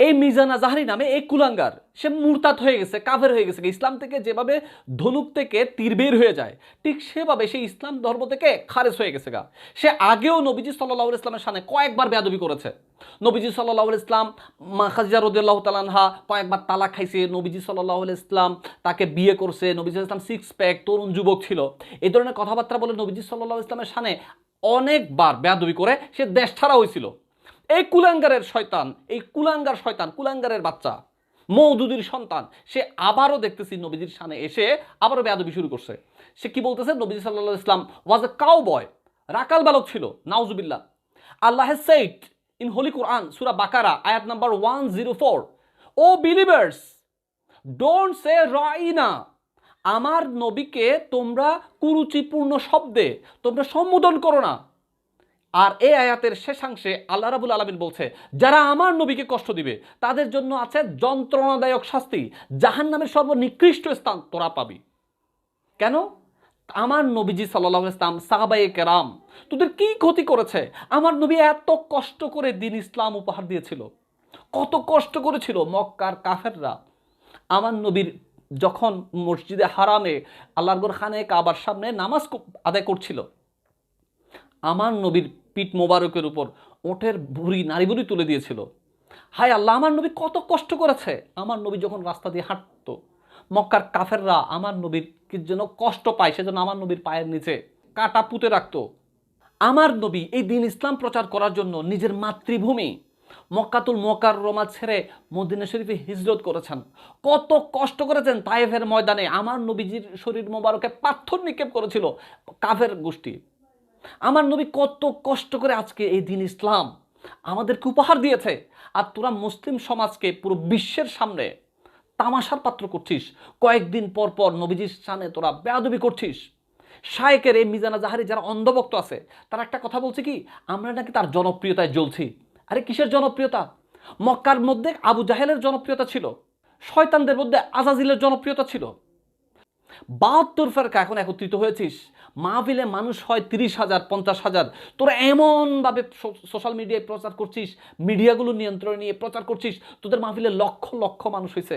এই মিজানা জাহারি নামে এই কুলাঙ্গার, সে মুরতাদ হয়ে গেছে কাভের হয়ে গেছে। ইসলাম থেকে যেভাবে ধনুক থেকে তীর বের হয়ে যায়, ঠিক সেভাবে সে ইসলাম ধর্ম থেকে খারেজ হয়ে গেছে গা। সে আগেও নবীজি সাল্লাহ ইসলামের সামনে কয়েকবার বেয়াদবি করেছে। নবীজি সাল্লাহ ইসলাম মা খাজিজা রদুল্লাহ তালানহা কয়েকবার তালাক খাইছে। নবীজি সাল্লাহ ইসলাম তাকে বিয়ে করছে। নবীজি ইসলাম সিক্স প্যাক তরুণ যুবক ছিল। এই ধরনের কথাবার্তা বলে নবীজি সাল্লাহ ইসলামের সামনে অনেকবার বেয়াদবি করে সে দেশ ছাড়া হয়েছিল। এই কুলাঙ্গারের শয়তান, এই কুলাঙ্গার শয়তান, কুলাঙ্গারের বাচ্চা মৌদুদির সন্তান, সে আবারও দেখতেছি নবীজির সামনে এসে আবারও বেয়াদবি শুরু করছে। সে কি বলতেছে? নবীজি সাল্লাহ ইসলাম ওয়াজ এ কাউ বয় রাকাল বালক ছিল, নাউজুবিল্লাহ। আল্লাহ সেইট ইন হোলি কোরআন সুরা বাকারা, আয়াত number one zero four O believers don't say রাইনা আমার নবীকে তোমরা কুরুচিপূর্ণ শব্দে তোমরা সম্বোধন করো না। আর এই আয়াতের শেষাংশে আল্লাহ রাবুল আলমিন বলছে, যারা আমার নবীকে কষ্ট দিবে, তাদের জন্য আছে যন্ত্রণাদায়ক শাস্তি। জাহান নামের সর্বনিকৃষ্ট স্থান তোরা পাবি। কেন? আমার নবীজি সাল্লাহ ইসলাম সাহাবাই কেরাম, তোদের কি ক্ষতি করেছে? আমার নবী এত কষ্ট করে দিন ইসলাম উপহার দিয়েছিল। কত কষ্ট করেছিল মক্কার কাফেররা। আমার নবীর যখন মসজিদে হারামে আল্লাহর খানে কাবার সামনে নামাজ আদায় করছিল আমার নবীর পিঠ মোবারকের উপর ওঠের বুড়ি নারী বুড়ি তুলে দিয়েছিল। হায় আল্লাহ আমার নবী কত কষ্ট করেছে। আমার নবী যখন রাস্তা দিয়ে হাঁটতো, মক্কার কাফেররা আমার নবীর কি যেন কষ্ট পায় সেজন্য আমার নবীর পায়ের নিচে কাটা পুঁতে রাখতো। আমার নবী এই দিন ইসলাম প্রচার করার জন্য নিজের মাতৃভূমি মক্কাতুল মক্কার রোমা ছেড়ে মদিনা শরীফে হিজরত করেছেন। কত কষ্ট করেছেন তায়েফের ময়দানে। আমার নবীজির শরীর মোবারকে পাথর নিক্ষেপ করেছিল কাফের গোষ্ঠী। আমার নবী কত কষ্ট করে আজকে এই দিন ইসলাম আমাদেরকে উপহার দিয়েছে। আর তোরা মুসলিম সমাজকে পুরো বিশ্বের সামনে তামাশার পাত্র করছিস। কয়েকদিন পর পর নবীজির সামনে তোরা বেয়াদবি করছিস। শায়েকের এই মিজানা জাহারি যারা অন্ধভক্ত আছে, তারা একটা কথা বলছে কি, আমরা নাকি তার জনপ্রিয়তায় জ্বলছি। আরে কিসের জনপ্রিয়তা? মক্কার মধ্যে আবু জাহেলের জনপ্রিয়তা ছিল, শয়তানদের মধ্যে আজাজিলের জনপ্রিয়তা ছিল। বাহাত্তর ফেরকা এখন একত্রিত হয়েছিস। মাহফিলে মানুষ হয় তিরিশ হাজার, পঞ্চাশ হাজার। তোরা এমনভাবে সোশ্যাল মিডিয়ায় প্রচার করছিস মিডিয়াগুলো নিয়ন্ত্রণে নিয়ে প্রচার করছিস, তোদের মাহফিলে লক্ষ লক্ষ মানুষ হয়েছে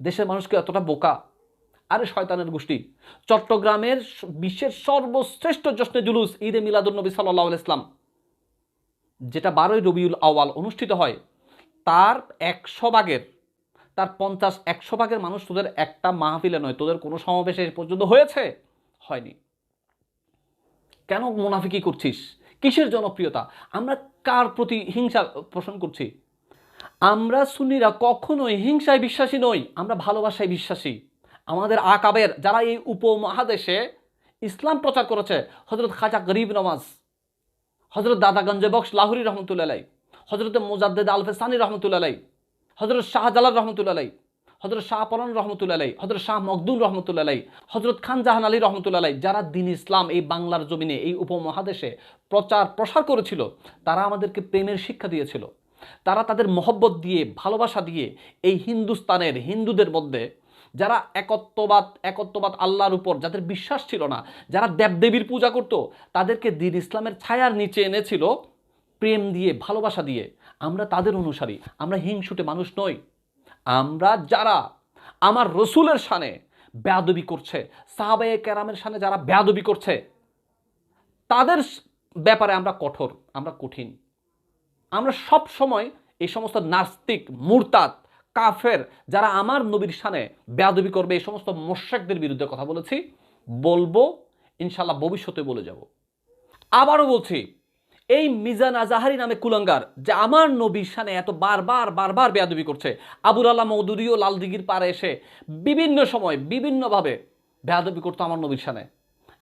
দেশের মানুষকে এতটা বোকা? আরে শয়তানের গোষ্ঠী। চট্টগ্রামের বিশ্বের সর্বশ্রেষ্ঠ জশ্নে জুলুস ঈদে মিলাদুলনবী সাল্লাহ ইসলাম যেটা বারোই রবিউল আওয়াল অনুষ্ঠিত হয়, তার একশো ভাগের, তার পঞ্চাশ, একশো ভাগের মানুষ তোদের একটা মাহফিলে নয়, তোদের কোনো সমাবেশে পর্যন্ত হয়েছে? হয়নি। কেন মুনাফিকি করছিস? কিসের জনপ্রিয়তা? আমরা কার প্রতি হিংসা পোষণ করছি? আমরা সুন্নিরা কখনোই হিংসায় বিশ্বাসী নই, আমরা ভালোবাসায় বিশ্বাসী। আমাদের আকাবের যারা এই উপমহাদেশে ইসলাম প্রচার করেছে হজরত খাজা গরিব নওয়াজ হজরত দাদাগঞ্জ বক্স লাহুরি রহমতুল্লাহ হজরত মুজাদ্দেদ আলফেসানি রহমতুল্লাহ হজরত শাহজালাল রহমতুল্লাহ হজরত শাহ পরান রহমতুল্লাহ হজরত শাহ মকদুম রহমতুল্লাহ হজরত খান জাহান আলী রহমতুল্লাহ যারা দিন ইসলাম এই বাংলার জমিনে, এই উপমহাদেশে প্রচার প্রসার করেছিল, তারা আমাদেরকে প্রেমের শিক্ষা দিয়েছিল। তারা তাদের মহব্বত দিয়ে, ভালোবাসা দিয়ে এই হিন্দুস্তানের হিন্দুদের মধ্যে যারা একত্ববাদ একত্ববাদ আল্লাহর উপর যাদের বিশ্বাস ছিল না, যারা দেবদেবীর পূজা করত, তাদেরকে দিন ইসলামের ছায়ার নিচে এনেছিল প্রেম দিয়ে, ভালোবাসা দিয়ে। আমরা তাদের অনুসারী, আমরা হিংসুটে মানুষ নই। আমরা যারা আমার রসুলের সানে বেয়াদবি করছে, সাহাবায়ে কেরামের সানে যারা বেয়াদবি করছে, তাদের ব্যাপারে আমরা কঠোর, আমরা কঠিন। আমরা সব সময় এই সমস্ত নাস্তিক, মুরতাদ, কাফের যারা আমার নবীর সানে বেয়াদবি করবে, এই সমস্ত মোর্শেকদের বিরুদ্ধে কথা বলেছি, বলব, ইনশাল্লাহ ভবিষ্যতে বলে যাব। আবারও বলছি এই মিজান আজাহারি নামে কুলঙ্গার, যে আমার নবীর সানে এত বারবার বারবার বেয়াদবি করছে। আবুল আল্লাহ মৌদুরিও লালদিঘির পারে এসে বিভিন্ন সময়, বিভিন্নভাবে বেয়াদবি করতো আমার নবীর সানে